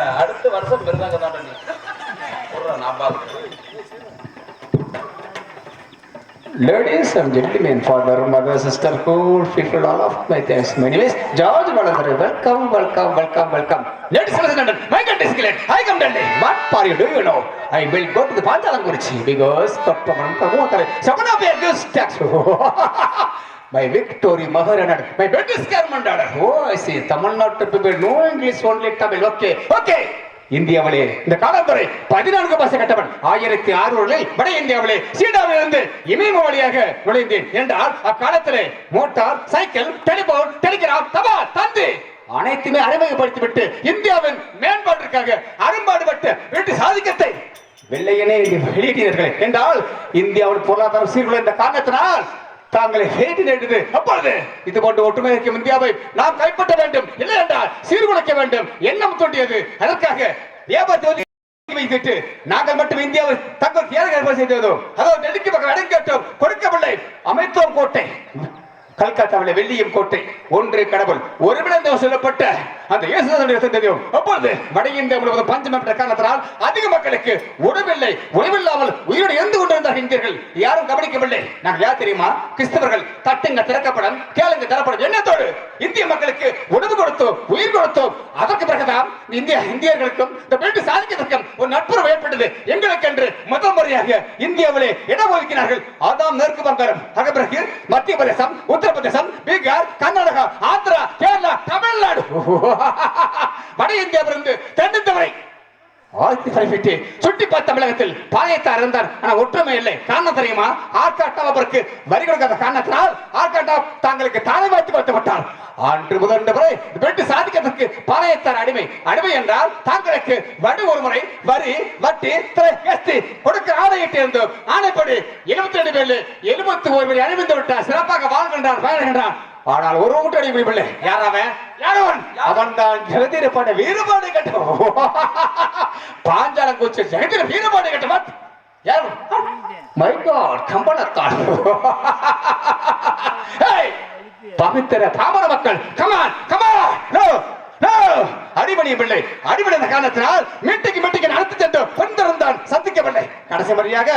பத்து வருஷம் பெருதாங்க தாண்டா நீ சொல்றா நான் பார்த்து Ladies and gentlemen, father, mother, sister, cool people, all of my thanks. My is George Valadhara. Welcome, welcome, welcome, welcome. Ladies and gentlemen, my country is great. I come Delhi. What for you do you know? I will go to the Panchalanguruchi because Tattvaman Prabhupada. Someone of your gives tax. By Victoria மகரணன் by British government oh Oh, I see. Tamil Nadu people know English okay இந்தியாவிலே இந்த காலத்துறை பதினான்கு பாச கட்டவன். ஆயிரத்தி அறுநூறில் வட இந்தியாவிலே சீனாவிலிருந்து இமயம வழியாக நுழைந்தேன் என்றால் அக்காலத்திலே மோட்டார் சைக்கிள் டெலிபோன் டெலிகிராப் தபால் தந்து அனைத்துமே அறிமுகப்படுத்திவிட்டு இந்தியாவின் மேம்பாட்டிற்காக அரும்பாடுபட்டு வீட்டு சாதிக்கத்தை வெள்ளையனே என்று வெளியிட்டீர்கள் என்றால் இந்தியாவின் பொருளாதாரம் சீர்குலைந்த காரணத்தினால் தாங்களை வேட்டி நேடுது அப்பொழுது இது போன்ற ஒற்றுமை இருக்கும் இந்தியாவை நாம் கைப்பற்ற வேண்டும். இல்லை என்றால் சீர்குலைக்க வேண்டும். எண்ணம் தோண்டியது அதற்காக வியாபாரத்தை வைத்துட்டு நாங்கள் மட்டும் இந்தியாவை தங்கள் தேர்தல் ஏற்பாடு செய்ததோ அதோ நெருக்கி மக்கள் இடம் கொடுக்கவில்லை. அமைத்தோம் கோட்டை. கல்கத்தாவில் வெள்ளியும் கோட்டை. ஒன்று கடவுள். ஒரு விடந்தம் சொல்லப்பட்ட அந்த இயேசுடைய தெரியும். அப்பொழுது வட இந்தியா முழுவதும் பஞ்சம் என்ற காரணத்தினால் அதிக மக்களுக்கு உணவில்லை உணவில்லாமல் உயிரோடு இருந்து கொண்டிருந்தார்கள் இந்தியர்கள். யாரும் கவனிக்கவில்லை. நாங்கள் யார் தெரியுமா? கிறிஸ்தவர்கள். தட்டுங்க திறக்கப்படும் கேளுங்க தரப்படும். எண்ணத்தோடு இந்திய மக்களுக்கு உணவு கொடுத்தோம் உயிர் கொடுத்தோம். அதற்கு பிறகுதான் இந்திய இந்தியர்களுக்கும் இந்த வீட்டு சாதிக்கிறதுக்கும் ஒரு நட்புறவு ஏற்பட்டது. எங்களுக்கு என்று முதல் முறையாக இந்தியாவிலே இடம் ஒதுக்கினார்கள் அதான் மேற்கு வங்காரம் அதற்கு பிறகு மத்திய பிரதேசம் உத்தரப்பிரதேசம் பீகார் கர்நாடகா ஆந்திரா கேரளா தமிழ்நாடு. வட இந்தியாவிலிருந்து தென்னந்தவரை. வரை ஆயிரத்தி தொள்ளாயிரத்தி சுட்டி பார்த்த தமிழகத்தில் பாளையத்தார் இருந்தார் ஆனா ஒற்றுமை இல்லை. காரணம் தெரியுமா? ஆர்காட்டா அவருக்கு வரி கொடுக்காத காரணத்தினால் ஆர்காட்டா தாங்களுக்கு தாலை வாய்த்து கொடுத்துவிட்டார் அன்று முதல் முறை வெட்டு சாதிக்கிறதுக்கு பாளையத்தார் அடிமை. அடிமை என்றால் தாங்களுக்கு வடு ஒரு முறை வரி வட்டி திரை, கொடுக்க ஆணையிட்டு இருந்தோம் ஆணைப்படி எழுபத்தி ரெண்டு பேர்ல எழுபத்தி ஒரு பேர் அணிவிந்து விட்டார். சிறப்பாக வாழ்கின்றார் பயணிகின்றார் ஆனால் ஒரு கூட்டணி முடியவில்லை. யார் அவன்? அவன் தான் ஜெகதீரப்பாட வீரபாடு கட்டவன். பாஞ்சாலங்குச்சி ஜெகதீர வீரபாடு கட்டவன். யார் மை காட் கம்பளத்தான் பவித்திர பாமர மக்கள் come on come on no no அடிமணி பிள்ளை என்ற காரணத்தினால் மீட்டுக்கு மீட்டுக்கு நடத்தி சென்று பெண்திருந்தான் சந்திக்கவில்லை. கடைசி முறையாக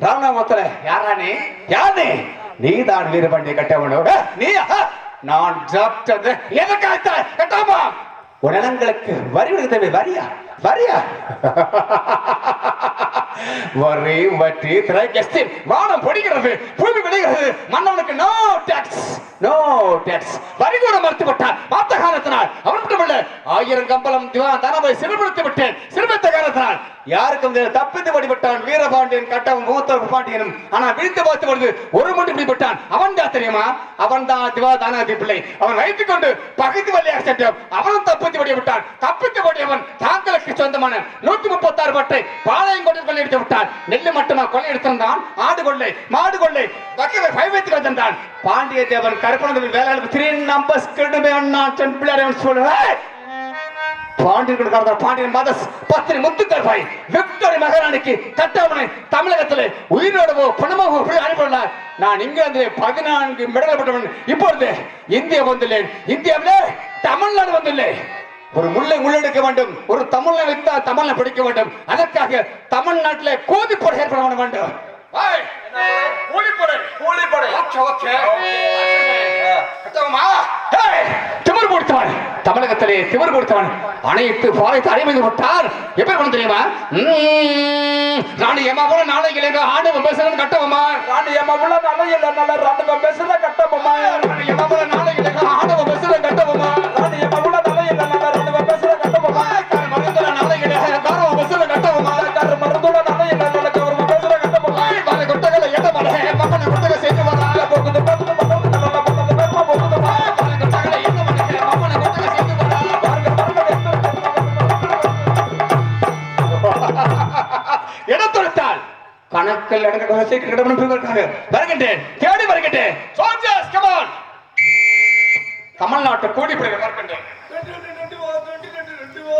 ராமநாமத்துல யாரா நீ? யார் நீ? நீதான் வீரபாண்டிய கட்டவனோ ஏ, நீயா? நான் சாப்பிட்டது எதற்காக உடலங்களுக்கு வரி விடுக்க வரியா? வரியா? வரி வட்டி திரை கஸ்தி வானம் பொடிக்கிறது பூமி விளைகிறது மன்னவனுக்கு நோ டாக்ஸ் நோ டாக்ஸ் வரி கூட மறுத்து விட்டான் பார்த்த காரணத்தினால் அவன் மட்டுமல்ல ஆயிரம் கம்பளம் திவான் தனவை சிறுபடுத்தி விட்டேன். சிறுபத்த காரணத்தினால் யாருக்கும் தப்பித்து படிப்பட்டான் வீரபாண்டியன் கட்டம் மூத்த பாண்டியனும் ஆனா விழுந்து பார்த்து பொழுது ஒரு மட்டும் பிடிப்பட்டான் அவன் தான் தெரியுமா? அவன் தான் திவா தானாதி பிள்ளை. அவன் வைத்துக் கொண்டு பகுதி வழியாக சென்றான் அவனும் தப்பித்து படிப்பட்டான் தப்பித்து ஓடியவன் தாங்களுக்கு சொந்தமான நூத்தி முப்பத்தாறு பட்டை பாளையம் கொண்டு கொள்ளையடித்து விட்டார். நெல்லு மட்டுமா கொள்ளையடித்திருந்தான் ஆடு கொள்ளை மாடு கொள்ளை. வகையை வைத்து வந்திருந்தான் பாண்டிய தேவன் கருப்பணத்தில் வேளாண் த்ரீ நம்பர்ஸ் கிடுமே அண்ணா டென் பிள்ளையார் சொல்லுவேன் பாண்டியன் கடந்த பாண்டியன் மதஸ் பத்திரி முத்துக்கர் பாய் விக்டரி மகாராணிக்கு கட்டவனை தமிழகத்தில் உயிரோடவோ பணமாகவோ அனுப்பினார் நான் இங்கிலாந்திலே பதினான்கு மெடல் பெற்றவன் இப்பொழுது இந்தியா வந்துள்ளேன். இந்தியாவிலே தமிழ்நாடு வந்துள்ளேன். ஒரு முல்லை முள்ளெடுக்க வேண்டும். ஒரு தமிழை வைத்தா தமிழை பிடிக்க வேண்டும். அதற்காக தமிழ்நாட்டிலே கோதிப்படை ஏற்பட பண்ண வேண்டும் கட்டவுமா? திமிர் கொடுத்தவன் தமிழகத்திலே திமிர் கொடுத்தவன் அனைத்து பாளையத்தை அறிவிந்து விட்டார் எப்படி பண்ண தெரியுமா. ராணி ஏமா போல நாளைக்கு ஆண்டு பேசுறது கட்டவுமா ராணி ஏமா உள்ள நல்ல இல்ல நல்ல ரெண்டு பேசுற கட்டப்பமா ராணி ஏமா போல நாளைக்கு ஆண்டு பேசுறது கட்டவுமா நல்ல ரெண்டு பேசுற கட்டப்பமா மருந்துல கணக்கில் வருகின்றேன். தேடி வருகின்றேன். சோல்ஜர்ஸ் கமான் தமிழ்நாட்டு கூலிப்படைகள் வருகின்றேன்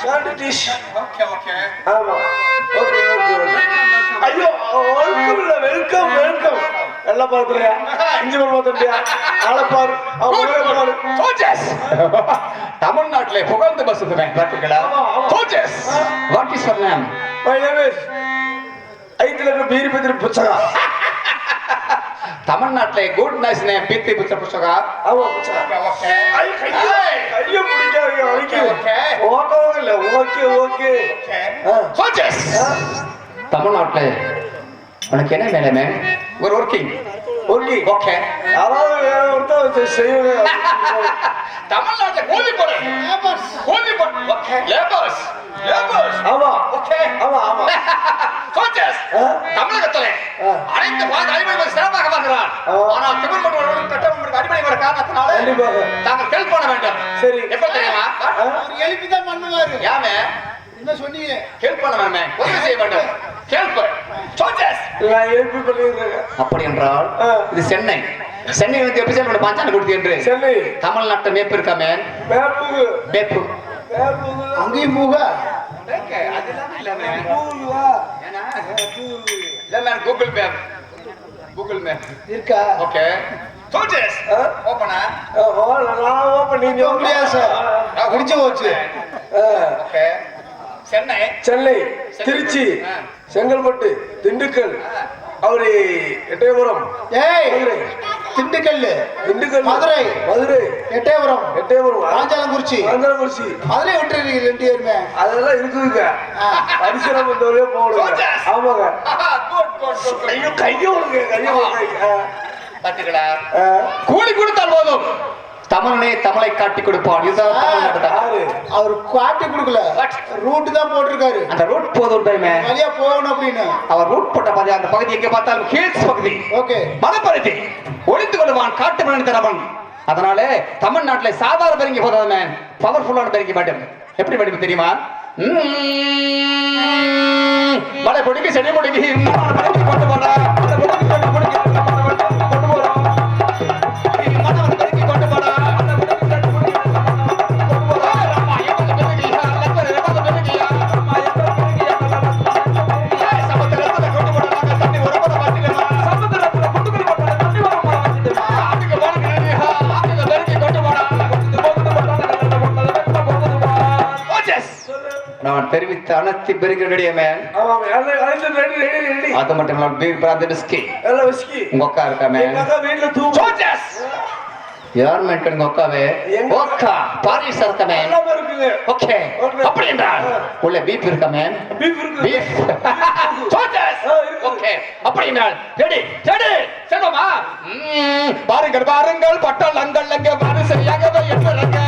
ஓகே ஓகே ஆமா. ஓகே ஓகே ஐயோ வெல்கம் இல்ல வெல்கம் வெல்கம் எல்லாம் பார்த்துறியா இஞ்சி மண் பார்த்துட்டியா அளப்பாரு அவன் சோல்ஜர்ஸ் தமிழ்நாட்டிலே புகழ்ந்து பார்த்தீங்களா ஆமா, ஆமா. Soldiers what is your name my name is ஐத்துல இருக்க பீரி பத்திரி புச்சகா தமிழ்நாட்டிலே குட் நைஸ் நேம் பீத்தி புத்த புஸ்தகா ஆமா புச்சகா ஓகே ஐ கையோ கையோ பிடிக்காதீங்க அழிக்கு Okay. ஓகே இல்ல ஓகே ஓகே ஓகே சோல்ஜர்ஸ் தமிழ்நாட்டிலே உனக்கு என்ன வேலை மேம் ஒரு ஒர்க்கிங் ஓகே ஓகே யாராவது வேற ஒருத்தர் செய்யணும் தமிழ்நாட்டில் கூலி போடு கூலி போடு ஓகே லேபர்ஸ் லேபர்ஸ் ஆமா. ஓகே ஆமா ஆமா. சோல்ஜர்ஸ் ஆ? தமிழகத்திலே ஆ. அனைத்து பாக அடிமைகள் சிறப்பாக பார்க்கிறார். ஆமா. ஆனால் தமிழ் மொழியோடு கட்டமைப்பு அடிமை வர காரணத்தினால கண்டிப்பாக. தாங்கள் ஹெல்ப் பண்ண வேண்டும். சரி. எப்ப தெரியுமா? ஆ? எழுப்பிதான் பண்ணுவாரு யாமே? என்ன சொன்னீங்க? ஹெல்ப் பண்ண வேண்டுமே உதவி செய்ய வேண்டும். ஹெல்ப் சோல்ஜர்ஸ் நான் பண்ணிடுறேன் அப்படி என்றால். இது சென்னை. சென்னை வந்து எப்படி சார் பாஞ்சான கொடுத்து என்று. சென்னை. தமிழ்நாட்டு மேப்பு இருக்காமே மேப்பு மேப்புக்கு. அங்கேயும் மூக? கூகுள் மேப் கூகுள் மேப் இருக்கா? Okay soldiers? ஓபனா நான் நீங்க போச்சு. ஓகே. சென்னை. சென்னை திருச்சி. செங்கல்பட்டு திண்டுக்கல் அவரு எட்டயபுரம் ஏய்! திண்டுக்கல் திண்டுக்கல் மதுரை மதுரை எட்டயபுரம் எட்டயபுரம் பாஞ்சாலங்குறிச்சி ஆந்திரகுறிச்சி மதுரை விட்டுருக்கீங்க ரெண்டு பேருமே. அதெல்லாம் இருக்குதுங்க. பரிசுரம் வந்தவரே Soldiers. ஆமாங்க. குட் குட் குட் ஐயோ கையை விடுங்க கையை விடுங்க பாத்தீங்களா ஆ. கூலி கொடுத்தால் போதும். தமிழனே தமிழை காட்டி கொடுப்பான். இதுதான் அவர் காட்டி கொடுக்கல? ரூட் தான் போட்டிருக்காரு. அந்த ரூட் போதும் டைமே வழியா போகணும் அப்படின்னு. அவர் ரூட் போட்ட பாதி அந்த பகுதி எங்க பார்த்தாலும் ஹில்ஸ் பகுதி. ஓகே. மலைப்பகுதி ஒளிந்து கொள்வான் காட்டு மணி தரவன் அதனால தமிழ்நாட்டுல சாதாரண பெருங்கி போதாம பவர்ஃபுல்லான பெருங்கி மாட்டேன் எப்படி படிப்பு தெரியுமா? மலை பொடிக்கு செடி பொடிக்கு மலை பொடிக்கு அழைத்து ரெடி ரெடி ரெடி அது மட்டும் இல்லாமல் பீர் பிராந்த டிஸ்கி எல்லாம் விஸ்கி. உங்க அக்கா இருக்கா மேன் எங்க அக்கா தூங்கு. சோல்ஜர்ஸ் யார் அக்காவே? ஓக்கா பாரிஸ் இருக்க மேன் எல்லாமே இருக்குங்க. ஓகே. அப்படி என்றால் உள்ள பீப் இருக்க மேன் பீஃப் இருக்கு. சோல்ஜர்ஸ் இருக்கு. ஓகே. அப்படி என்றால் ரெடி ரெடி. செல்வமா? ம், பாருங்கள் பாருங்கள் பட்டலங்கள் அங்கே வரிசையாகவே எண்ணுறங்க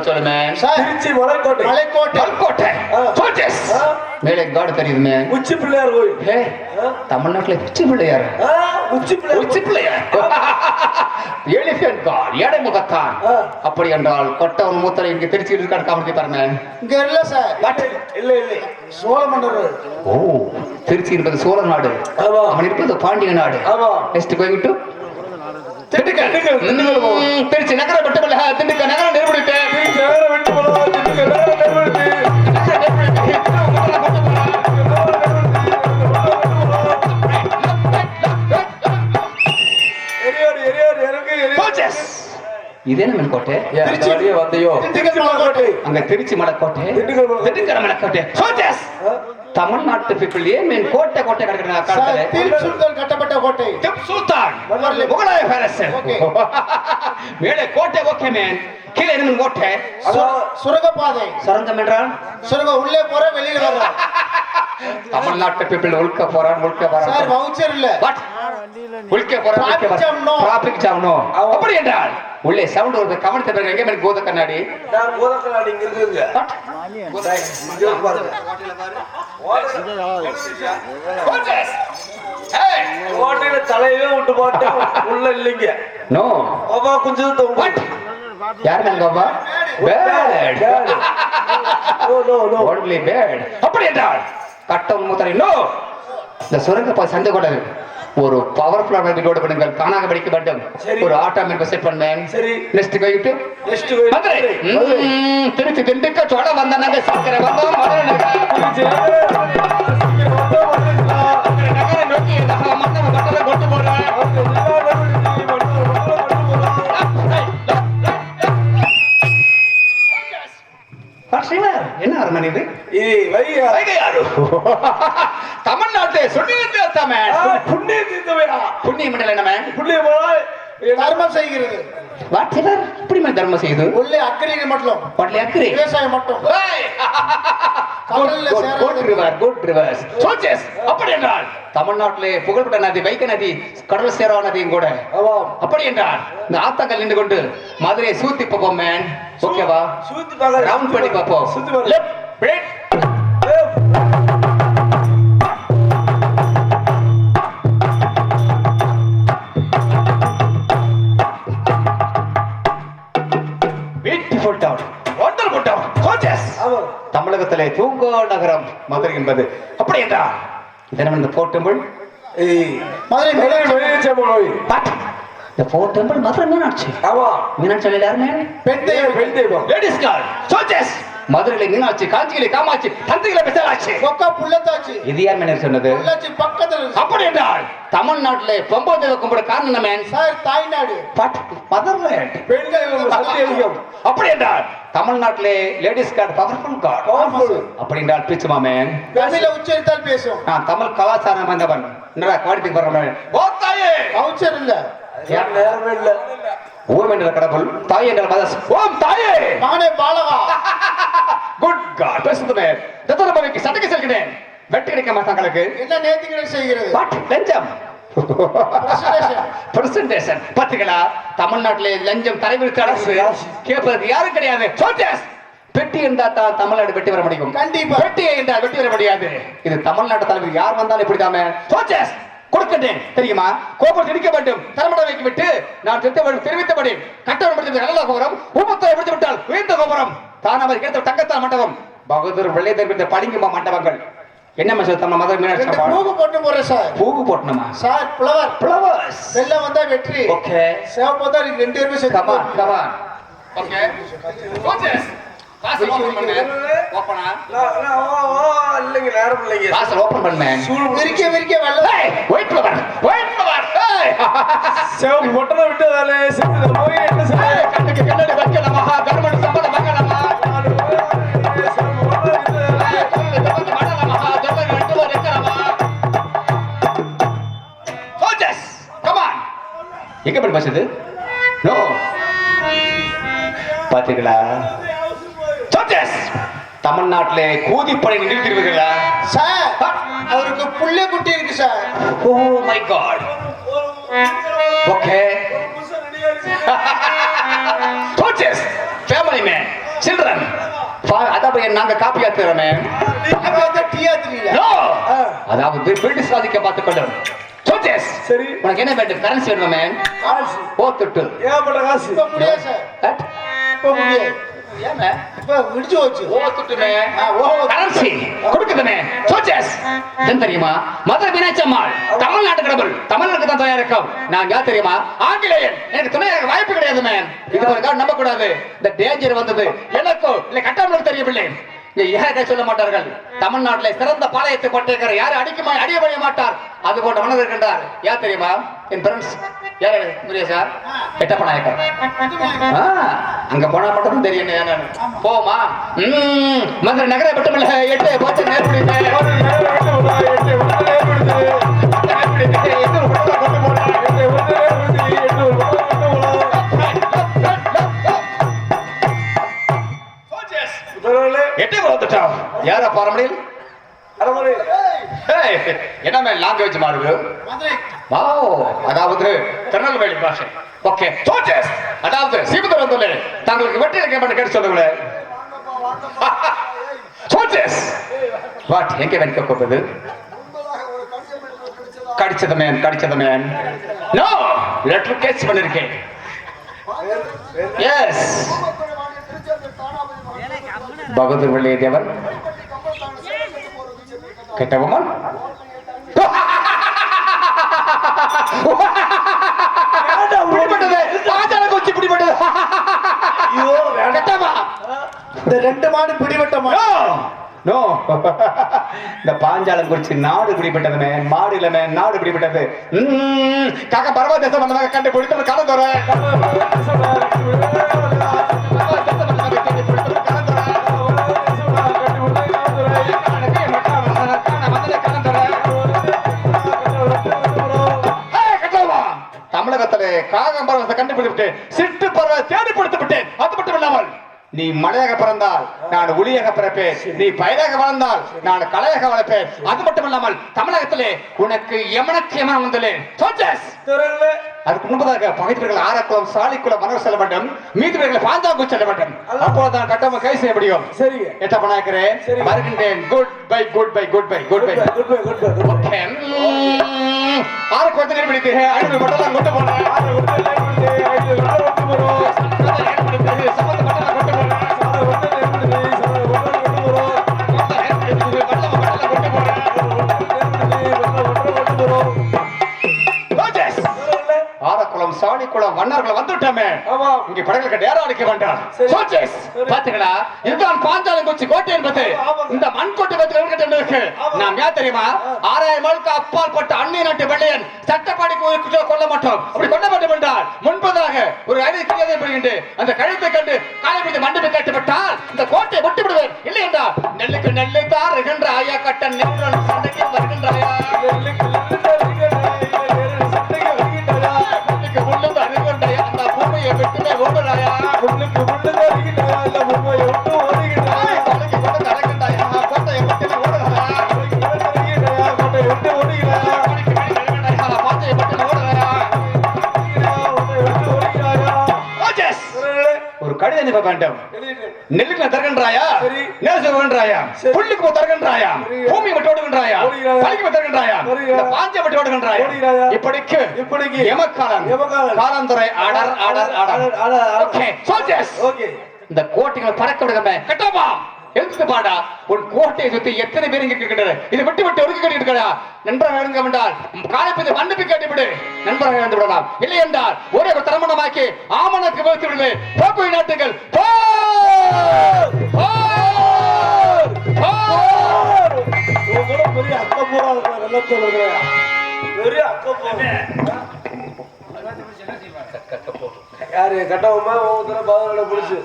சொல்லுமே. சார். திருச்சி மலைக்கோட்டை மலைக்கோட்டை ஆ. மேலே காடு தெரியுதுமே. உச்சி பிள்ளையார் கோயில். ஏ தமிழ்நாட்டுல பிச்சு பிள்ளையார். ஆ, உச்சி பிள்ளையார் உச்சி பிள்ளையார். எலிஃபென்ட் காட் ஏடை முகத்தான். அப்படி என்றால் கொட்டவன் மூத்தரை இங்க திருச்சி இருக்காரு காமெடி பாருங்க. இங்க இல்ல சார். இல்ல இல்ல சோழ மன்னர். ஓ திருச்சி என்பது சோழ நாடு. ஆமா. அவன் இருப்பது பாண்டிய நாடு. ஆமா. Next going to Dindigul. Dindigul, Trichy நகரம் மட்டுமல்ல திண்டுக்கல் நகரம் நிறுவனிட்டேன் இது மலைக்கோட்டை வழியே வந்தியோ. அங்க திருச்சி மலைக்கோட்டை திண்டுக்கல் மலைக்கோட்டை. தமிழ்நாட்டு பீப்புள் ஏன் மேன் கோட்டை கோட்டை கிடக்குறாங்க சார் காலத்துல கட்டப்பட்ட கோட்டை. சுல்தான். முகலாய Okay. மேலே கோட்டை ஓகே மேன். கீழே என்ன கோட்டை. அதான் சுரங்கப்பாதை. சுரங்கம் என்றால்? சுரங்கம் உள்ளே போற வெளியில வர. தமிழ்நாட்டு பீப்புள் உள்க போறான் உள்க சார் போறான் வவுச்சர் இல்ல உள்க போறான் டிராபிக் ஜாம் நோ அப்படி என்றால்? உள்ளே சவுண்ட் வருது கவனத்தை பாருங்க எங்க மேல கோத கண்ணாடி? நான் கோதக்கலாடி இங்க இருக்குங்க! கோட்டையில தலையவே விட்டு போட்டு உள்ள இல்லைங்க. No. பாபா கொஞ்சம் தொங்கும் What? யார் நங்கம்மா bad no no no only bad அப்படி என்றால் கட்டம் முத்தரை நோ இந்த சுரங்க சண்டை கூடாது ஒரு பவர்ஃபுல்லான ரோடு பண்ணுங்கள் தானாக படிக்க வேண்டும். ஒரு ஆட்டோ செட் பண்ணேன். சரி. நெக்ஸ்ட் போயிட்டு. திருச்சி திண்டுக்க சோட வந்தாங்க சக்கரை வந்தோம் கொண்டு போறேன் என்ன அரண்மனை. தமிழ்நாட்டு சொன்னீங்க தமிழ். புண்ணிய தீர்த்தவையா புண்ணிய மண்டல என்ன மேன் புண்ணியமாய் தர்மம் செய்கிறது. இப்படி தர்மம் செய்து உள்ளே அக்கறைகள் மட்டும். பாட்டில் அக்கறை விவசாயம் மட்டும் அப்படி என்றால் தமிழ்நாட்டிலே புகழ்பெற்ற நதி வைகை நதி கடல் சேரா நதியும் கூட. அப்படி என்றால் இந்த ஆத்தாங்கல் நின்று கொண்டு மதுரையை சூத்தி பார்ப்போம் மேன் ஓகேவா ரவுண்ட் பண்ணி பார்ப்போம். தமிழகத்திலே தூங்கோ நகரம் மதுரை என்பது. அப்படி என்றால் தினம் இந்த போர் டெம்பிள் ஏய் மதுரை இந்த போர் டெம்பிள் மதுரை மீனாட்சி. ஆமா. மீனாட்சி யாருமே? பெண் தெய்வம். பெண் தெய்வம். லேடிஸ் கால் சோச்சஸ் மதுரையில மீனாட்சி காஞ்சியில காமாட்சி தந்தையில பெற்றாச்சு கொக்கா புள்ளத்தாச்சு. இது யார் மேனர் சொன்னது? பொள்ளாச்சி பக்கத்துல. அப்படி என்றால் தமிழ்நாட்டிலே பொம்பை தேவை கும்பிட காரணம் என்ன மேன் சார் தாய்நாடு. மதர்லேண்ட் பெண் தெய்வம் சக்தி அதிகம் அப்படி என்றால் தமிழ்நாட்டிலே ladies card powerful card powerful அப்படி என்றால் பிச்சுமா மேன் தமிழ உச்சரித்தால் பேசும். நான் தமிழ் கலாச்சாரம் வந்தவன். என்னடா குவாலிட்டி வர்றவன் ஓ தாயே வவுச்சர் இல்ல. நேரமே இல்ல. ஓம் என்ற கடவுள் தாய் என்ற மதஸ். ஓம் தாயே! மகனே பாலகா. Good God பேசுதுமே. மணிக்கு சட்டைக்கு செல்கிறேன்? வெட்டி கிடைக்க மாட்டாங்களுக்கு என்ன நேர்த்திக்கடன் செய்கிறது? வாட் லஞ்சம். பிரசன்டேஷன் பாத்தீங்களா தமிழ்நாட்டிலே லஞ்சம் தலைவிரித்து அரசு கேட்பது யாரும் கிடையாது. பெட்டி என்றா தான் தமிழ்நாடு வெட்டி வர முடியும். கண்டிப்பா. பெட்டி என்றால் வெட்டி வர முடியாது. இது தமிழ்நாட்டு தலைவர் யார் வந்தாலும் இப்படிதாமே. சோல்ஜர்ஸ் கொடுக்கின்றேன். தெரியுமா? கோபுரம் இடிக்க வேண்டும் தலைமடம் வைக்க விட்டு நான் தெரிவித்த தெரிவித்தபடி கட்டணம் முடிந்தது நல்ல கோபுரம் ஊமத்தை முடித்து விட்டால் உயர்ந்த கோபுரம். தானாமல் கிடைத்த தங்கத்தால் மண்டபம். பகதூர் வெள்ளை தெரிவித்த பளிங்குமா மண்டபங்கள். என்ன மீனாட்சி ரெண்டு அம்மாள்? பூவு போட்டு போறேன் சார் பூவு போட்டணுமா? சார் புலவர் ஃப்ளவர்ஸ் வெள்ளம் வந்தா வெற்றி. ஓகே சேவ் பார்த்தா நீங்க ரெண்டு பேருமே போறீங்க. வாசல் open பண்ணு. Open ஆ? நான்- நான் ஓ, ஓ, இல்லைங்க நேரம் இல்லைங்க வாசல் open பண்ணு, man. விரிக்க விரிக்க வெள்ளம் Hey, white flower, white flower, hey. சிவப்பு மொட்டை விட்டதாலே செத்து போய் என்ன செய்ய? கண்ணுக்கு கண்ணாடி வைக்கலாமா? கருமணி சம்பளம் வாங்கலாமா? எங்க போய் பஸ் இது? நோ பாத்தீங்களா தமிழ்நாட்டிலே கூதிப்படை நிறுத்திடுவீர்களா சார் அவருக்கு புள்ளை குட்டி இருக்கு sir. Oh my god okay coaches family man children அதான் நாங்க காப்பி ஆத்துறோமே அதாவது பிரிட்டிஷ் சாதிக்க பார்த்துக்கொள்ளும். கோச்சஸ் சரி. உனக்கு என்ன வேண்டும் கரன்சி வேணுமா காசு. போத்துட்டு. ஏகப்பட்ட காசு. இப்ப முடியாது சார்? முடியாது. ஏன் மேன் இப்ப விடிச்சு போச்சு. ஓத்துட்டுமே. கரன்சி கொடுக்குதுமே. சோச்சஸ். என்ன தெரியுமா? மதுரை மீனாட்சி அம்மாள் தமிழ்நாட்டு கடவுள். தமிழ்நாட்டுக்கு தான் தயாரிக்கும். நான் யார் தெரியுமா? ஆங்கிலேயன். எனக்கு துணை வாய்ப்பு கிடையாது மேன் இது நம்ப கூடாது இந்த டேஞ்சர் வந்தது. எனக்கோ இல்ல கட்டாமலுக்கு தெரியவில்லை. யாரை சொல்ல மாட்டார்கள். தமிழ்நாட்டிலே சிறந்த பாளையத்தை கொண்டிருக்கிற யாரும் அடிக்குமா அடிய மாட்டார். அது போன்ற மனிதர் இருக்கின்றார் யார் தெரியுமா? என் ஃப்ரெண்ட்ஸ் யாரு? முருகேசா எட்டப்ப நாயக்கர். அங்க போனா மட்டும் தெரியும் போமா மதுரை நகர மட்டுமில்ல எட்டு சோச்சஸ் வாட் எங்க வெனிக்க கூப்பிடுது கடிச்சது மேன் கடிச்சது மேன் நோ லெட்டர் கேஸ் பண்ணிருக்கேன். எஸ் பகதூர் வெள்ளிய தேவன் கெட்டவமா பிடிபட்டது. பாதாள கொச்சி பிடிபட்டது. ஐயோ வேண்டாம். இந்த ரெண்டு மாடு பிடிவட்ட மாடு. நோ இந்த பாஞ்சாலம் குறிச்சி நாடு பிடிப்பட்டதுமே மாடு இல்லமே நாடு பிடிப்பட்டது ம், காக்க பரவ தேசம் வந்தவங்க கண்டு பிடித்தது காலம் தோற தமிழகத்திலே காகம் பருவத்தை கண்டுபிடித்து சிட்டு பருவ தேடி பிடித்து விட்டேன் நீ மலையாக பிறந்தால் நான் ஒளியாக பிறப்பேன். நீ பயிராக வளர்ந்தால் நான் கலையாக வளர்ப்பேன். அது மட்டும் இல்லாமல் தமிழகத்திலே உனக்கு எமனுக்கு எமன் வந்தலே அதுக்கு முன்பதாக பகைத்தவர்கள் ஆரக்குளம் சாலிக்குளம் மனவர் செல்ல வேண்டும். மீதிவர்களை பாஞ்சாங்கு செல்ல வேண்டும். அப்போதான் கட்டம கை செய்ய முடியும். சரிங்க எட்ட பண்ணாக்கிறேன் சரி. வருகின்றேன் good bye good bye good bye good bye good bye good bye okay ஆறு பிடித்து ஐநூறு மட்டும் தான் கொண்டு போனேன் இங்க அடிக்க வேண்டாம். இதுதான் கொச்சி கோட்டை என்பது. ஆமாங்க. இந்த மண்கோட்டை பத்தி கட்டு இருக்கு? ஆமாங்க. நாம் ஏன் தெரியுமா? ஆறாயிரம் ஆளுக்கு அப்பால் பட்ட அந்நிய நாட்டு வெள்ளையன் சட்டப்படி கொல்ல மாட்டோம். அப்படி கொல்ல மாட்டோம் என்றால் முன்பதாக ஒரு அறிவு கிரியதை பெறுகின்ற அந்த கழுத்தை கண்டு காலை பிடித்து மண்டபை கட்டுப்பட்டால் இந்த கோட்டை விட்டு விடுவேன் இல்லை என்றால் நெல்லுக்கு நெல்லை தார் இருக்கின்ற ஐயா கட்டன் நெல்லுடன் தருகின்றாயா. புல்லுக்கு தருகின்றாயா? சரி. பூமி விட்டு ஓடுகின்றாயா. பலிக்கு. இந்த பாஞ்ச விட்டு ஓடுகின்றாயா. இப்படிக்கு இப்படிக்கு. காலந்துரை order order order order, order. Okay soldiers okay இந்த கோட்டைகளை பறக்க விடுங்க கட்டமா எழுந்து பாடா. உன் கோட்டையை சுத்தி எத்தனை பேர் இங்க இருக்கின்றனர்? இதை விட்டு விட்டு ஒதுக்கி கட்டி இருக்கா நண்பராக இருங்க என்றால் காலப்பதி மன்னிப்பு கேட்டு விடு நண்பராக இருந்து விடலாம். இல்லை என்றால் ஒரே ஒரு திருமணமாக்கி ஆமணக்கு வைத்து விடுது போக்குவை நாட்டுகள் போர்! போர்! போர்! உன் பெரிய அக்க போரா இருக்கிற வெள்ளத்தில் பெரிய அக்க போரா யாரு கட்டவுமா ஒவ்வொருத்தர பாதங்களை பிடிச்சு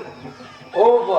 ஓ போ